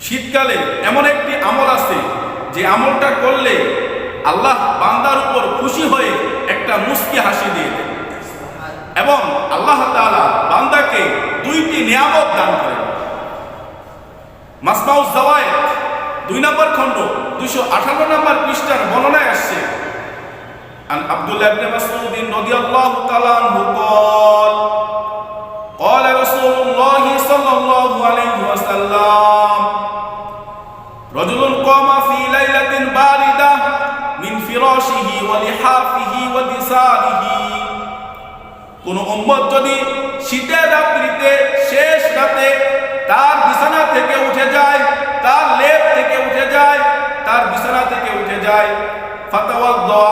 শীতকালে এমন একটি আমল আছে যে আমলটা করলে আল্লাহ বান্দার উপর খুশি হয়ে একটা মুস্কি হাসি দিয়ে দেন এবং আল্লাহ বান্দাকে দুইটি নিয়ামত দান করে মাসমাউস জাওয়ায় দুই নম্বর খণ্ড, দুইশো আঠারো নম্বর পৃষ্ঠার বর্ণনায় আসছে। আন আব্দুল্লাহ ইবনে মাসউদ রাদিয়াল্লাহু তাআলা আনহু ফরসিহি ওয়ালিহাফিহি ওয়াদিসারিহি কোন উম্মত যদি শীতের রাত্রিতে, শেষ রাতে তার বিছানা থেকে উঠে যায়, তার লেপ থেকে উঠে যায়, তার বিছানা থেকে উঠে যায় ফাতাওয়াদ্দা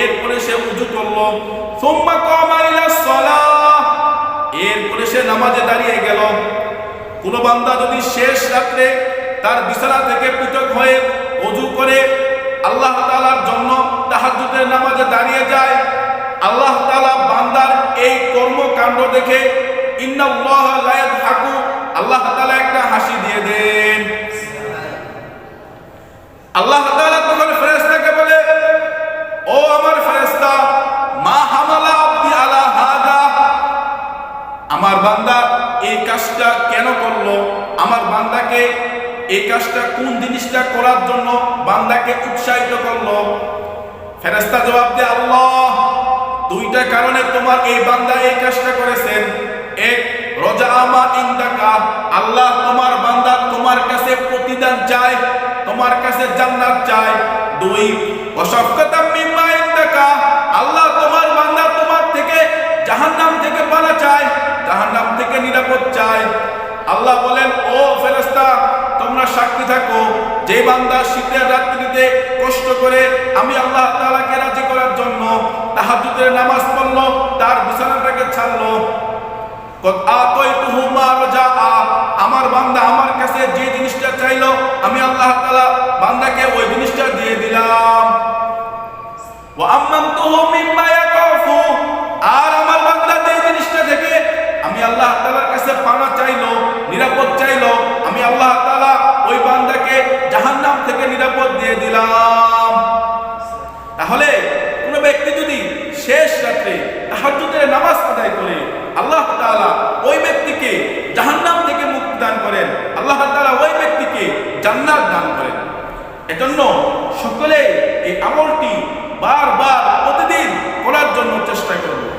এরপরে সে উযু করল, সুম্মা কামা ইলা সালাহ। এরপরে সে নামাজে দাঁড়িয়ে গেল। কোন বান্দা যদি শেষ রাত্রে তার বিছানা থেকে পৃথক হয়ে অজু করে, আল্লাহ তালার জন্য তাহাজ্জুদের দাঁড়িয়ে যায়। আল্লাহ তালা বান্দার এই কর্মকাণ্ড দেখে আল্লাহ তাআলা একটা হাসি দিয়ে দেন। আল্লাহ তাআলা তখন ফেরেশতাকে বলে, ও আমার ফেরেশতা, মা হামালা আব্দি আলা হাদা? আমার বান্দা এই কাজটা কেন করল? আমার বান্দাকে এই কাজটা কোন জিনিসটা করার জন্য বান্দাকে উৎসাহিত করল? ফেরেশতা জবাব দেয়, আল্লাহ, দুইটা কারণে তোমার এই বান্দা এই কাজটা করেছেন। এক, রজা আমার ইন্দাকা, আল্লাহ তোমার বান্দা তোমার কাছে প্রতিদান চায়, তোমার কাছে জান্নাত চায়। দুই অসফকাতাম মিম্মা ইন্দাকা, আল্লাহ তোমার বান্দা তোমার থেকে জাহান্নাম থেকে পালা চায়, জাহান্নাম থেকে নিরাপদ চায়। আল্লাহ বলেন, ও ফেরেশতা, তোমরা সাক্ষী থাকো, যে বান্দা শীতের রাত্রিতে কষ্ট করে, আমি আল্লাহ তাআলাকে রাজি করার জন্য তাহাজ্জুদের নামাজ পড়ল তার বিছানাটাকে ছাড়লো কদ আতাইতুহু মা রাজাআ আমার বান্দা আমার কাছে যে জিনিসটা চাইলো, আমি আল্লাহ তাআলা বান্দাকে ওই জিনিসটা দিয়ে দিলাম। আর আমার বান্দা যে জিনিসটা থেকে আমি আল্লাহ তাআলার কাছে পানা চাইলো, নিরাপদ চাইলো, আমি আল্লাহ তাআলা ওই বান্দাকে জাহান্নাম থেকে নিরাপদ দিয়ে দিলাম তাহলে কোনো ব্যক্তি যদি শেষ রাত্রে তাহাজ্জুদের নামাজ আদায় করে আল্লাহ তাআলা ওই ব্যক্তিকে জাহান্নাম থেকে মুক্তি দান করেন। আল্লাহ তাআলা ওই ব্যক্তিকে জান্নাত দান করেন। এজন্য সকলে এই আমলটি বারবার প্রতিদিন করার জন্য চেষ্টা করবে